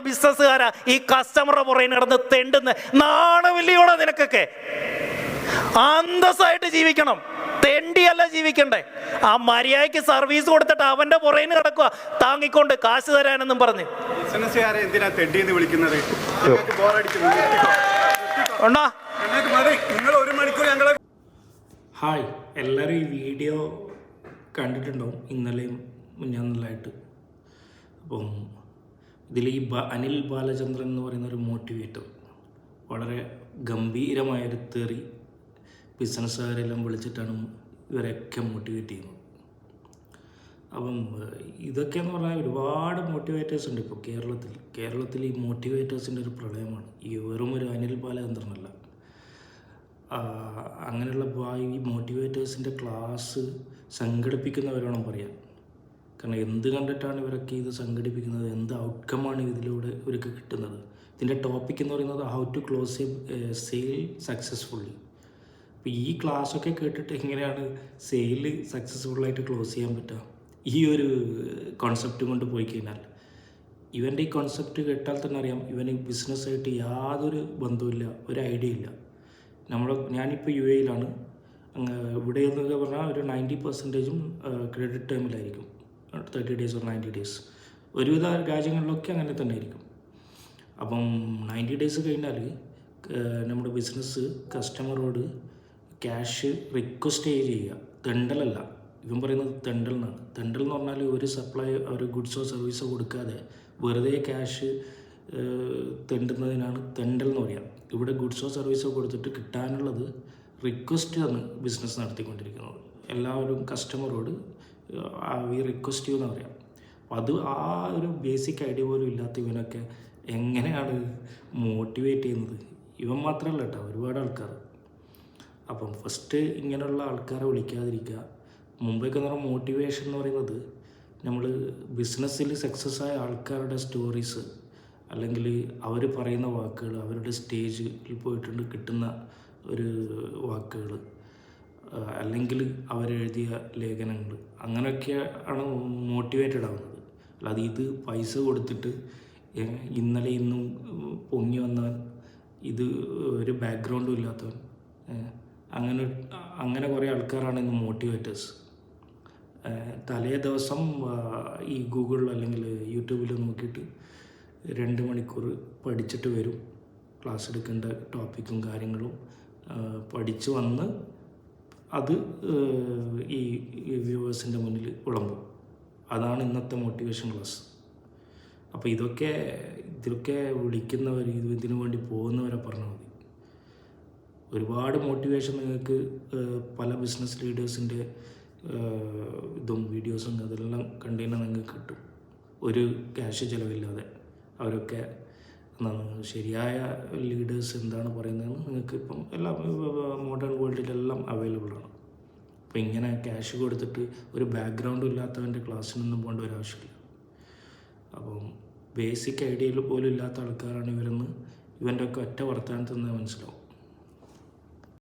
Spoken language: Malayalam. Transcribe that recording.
ബിസിനസ്സുകാരാ ഈ കസ്റ്റമറുടെ പുറകെ നടന്ന് തെണ്ടുന്ന. നാണവില്ലയോടെ നിനക്കൊക്കെ? അന്തസ്സായിട്ട് ജീവിക്കണം. തെണ്ടിയല്ല ജീവിക്കണ്ടേ. ആ മര്യാദയ്ക്ക് സർവീസ് കൊടുത്തിട്ട് അവന്റെ പുറകെ കിടക്കുക താങ്ങിക്കൊണ്ട് കാശ് തരാനെന്നും പറഞ്ഞ്. ഹായ്. എല്ലാവരും ഈ വീഡിയോ കണ്ടിട്ടുണ്ടാവും. ഇന്നലെയും മുന്നാന്നലായിട്ട് അപ്പം ഇതിൽ ഈ അനിൽ ബാലചന്ദ്രൻ എന്ന് പറയുന്ന ഒരു മോട്ടിവേറ്റർ വളരെ ഗംഭീരമായൊരു തെറി ബിസിനസ്സുകാരെല്ലാം വിളിച്ചിട്ടാണ് ഇവരെയൊക്കെ മോട്ടിവേറ്റ് ചെയ്യുന്നത്. അപ്പം ഇതൊക്കെ എന്ന് പറഞ്ഞാൽ ഒരുപാട് മോട്ടിവേറ്റേഴ്സ് ഉണ്ട് ഇപ്പോൾ കേരളത്തിൽ. കേരളത്തിൽ ഈ മോട്ടിവേറ്റേഴ്സിന്റെ ഒരു പ്രളയമാണ്. ഈ വെറും ഒരു അനിൽ ബാലചന്ദ്രനല്ല. അങ്ങനെയുള്ള ഈ മോട്ടിവേറ്റേഴ്സിന്റെ ക്ലാസ് സംഘടിപ്പിക്കുന്നവരോണം പറയാൻ കാരണം എന്ത് കണ്ടിട്ടാണ് ഇവരൊക്കെ ഇത് സംഘടിപ്പിക്കുന്നത്? എന്ത് ഔട്ട്കമാണ് ഇതിലൂടെ ഇവർക്ക് കിട്ടുന്നത്? ഇതിന്റെ ടോപ്പിക് എന്ന് പറയുന്നത് how to close a sale successfully അപ്പോൾ ഈ ക്ലാസ്സൊക്കെ കേട്ടിട്ട് എങ്ങനെയാണ് സെയിൽ സക്സസ്ഫുള്ളായിട്ട് ക്ലോസ് ചെയ്യാൻ പറ്റുക? ഈ ഒരു കോൺസെപ്റ്റ് കൊണ്ട് പോയി കഴിഞ്ഞാൽ. ഇവന്റെ ഈ കോൺസെപ്റ്റ് കേട്ടാൽ തന്നെ അറിയാം ഇവന് ബിസിനസ്സായിട്ട് യാതൊരു ബന്ധവുമില്ല ഒരു ഐഡിയ ഇല്ല. നമ്മൾ ഞാനിപ്പോൾ യു എയിലാണ് ഇവിടെ എന്നൊക്കെ പറഞ്ഞാൽ ഒരു നയന്റി പെർസെന്റേജും credit ടൈമിലായിരിക്കും thirty days or ninety days ഒരുവിധ രാജ്യങ്ങളിലൊക്കെ അങ്ങനെ തന്നെ ആയിരിക്കും അപ്പം നയന്റി ഡേയ്സ് കഴിഞ്ഞാൽ നമ്മുടെ ബിസിനസ് കസ്റ്റമറോട് ക്യാഷ് റിക്വസ്റ്റ് ചെയ്യുക. തെണ്ടലല്ല ഇവൻ പറയുന്നത് തെണ്ടൽ എന്നാണ് തെണ്ടൽ എന്ന് പറഞ്ഞാൽ ഒരു സപ്ലൈ ഒരു ഗുഡ്സോ സർവീസോ കൊടുക്കാതെ വെറുതെ ക്യാഷ് തെണ്ടുന്നതിനാണ് തെണ്ടൽ എന്ന് പറയുക ഇവിടെ ഗുഡ്സോ സർവീസോ കൊടുത്തിട്ട് കിട്ടാനുള്ളത് റിക്വസ്റ്റ് ആണ് ബിസിനസ് നടത്തിക്കൊണ്ടിരിക്കുന്നത്. എല്ലാവരും കസ്റ്റമറോട് ഈ റിക്വസ്റ്റ് എന്ന് പറയാം. അത് ആ ഒരു ബേസിക് ഐഡിയ പോലും ഇല്ലാത്ത ഇവനൊക്കെ എങ്ങനെയാണ് മോട്ടിവേറ്റ് ചെയ്യുന്നത്? ഇവൻ മാത്രമല്ല കേട്ടോ ഒരുപാട് ആൾക്കാർ അപ്പം ഫസ്റ്റ് ഇങ്ങനെയുള്ള ആൾക്കാരെ വിളിക്കാതിരിക്കുക. മുമ്പൊക്കെ എന്ന് പറഞ്ഞാൽ മോട്ടിവേഷൻ എന്ന് പറയുന്നത് നമ്മൾ ബിസിനസ്സിൽ സക്സസ് ആയ ആൾക്കാരുടെ സ്റ്റോറീസ് അല്ലെങ്കിൽ അവർ പറയുന്ന വാക്കുകൾ അവരുടെ സ്റ്റേജിൽ പോയിട്ടുണ്ട് കിട്ടുന്ന ഒരു വാക്കുകൾ അല്ലെങ്കിൽ അവരെഴുതിയ ലേഖനങ്ങൾ. അങ്ങനെയൊക്കെ ആണ് മോട്ടിവേറ്റഡ് ആവുന്നത്. അല്ലാതെ ഇത് പൈസ കൊടുത്തിട്ട് ഇന്നലെ ഇന്നും പൊങ്ങി വന്നവൻ ഇത് ഒരു ബാക്ക്ഗ്രൗണ്ടും ഇല്ലാത്തവൻ. അങ്ങനെ അങ്ങനെ കുറേ ആൾക്കാരാണ് ഇന്ന് മോട്ടിവേറ്റേഴ്സ് തലേ ദിവസം ഈ ഗൂഗിളിൽ അല്ലെങ്കിൽ യൂട്യൂബിൽ നോക്കിയിട്ട് രണ്ട് മണിക്കൂർ പഠിച്ചിട്ട് വരും. ക്ലാസ് എടുക്കേണ്ട ടോപ്പിക്കും കാര്യങ്ങളും പഠിച്ചു വന്ന് അത് ഈ വ്യൂവേഴ്സിന്റെ മുന്നിൽ വിളമ്പും. അതാണ് ഇന്നത്തെ മോട്ടിവേഷൻ ക്ലാസ്. അപ്പോൾ ഇതൊക്കെ ഇതിലൊക്കെ വിളിക്കുന്നവർ ഇത് ഇതിനു വേണ്ടി പോകുന്നവരെ പറഞ്ഞാൽ മതി. ഒരുപാട് മോട്ടിവേഷൻ നിങ്ങൾക്ക് പല ബിസിനസ് ലീഡേഴ്സിന്റെ ഇതും വീഡിയോസും അതെല്ലാം കണ്ടുകഴിഞ്ഞാൽ നിങ്ങൾക്ക് കിട്ടും. ഒരു ക്യാഷ് ചിലവില്ലാതെ അവരൊക്കെ എന്താണ് ശരിയായ ലീഡേഴ്സ് എന്താണ് പറയുന്നതെന്ന് നിങ്ങൾക്ക് ഇപ്പം എല്ലാം മോഡേൺ വേൾഡിലെല്ലാം അവൈലബിൾ ആണ്. അപ്പോൾ ഇങ്ങനെ ക്യാഷ് കൊടുത്തിട്ട് ഒരു ബാക്ക്ഗ്രൗണ്ടും ഇല്ലാത്തവന്റെ ക്ലാസ്സിനൊന്നും പോകേണ്ട ഒരു ആവശ്യമില്ല. അപ്പം ബേസിക് ഐഡിയയിൽ പോലും ഇല്ലാത്ത ആൾക്കാരാണ് ഇവരെന്ന് ഇവന്റെ ഒക്കെ ഒറ്റ വർത്തമാനത്തിൽ നിന്ന് മനസ്സിലാവും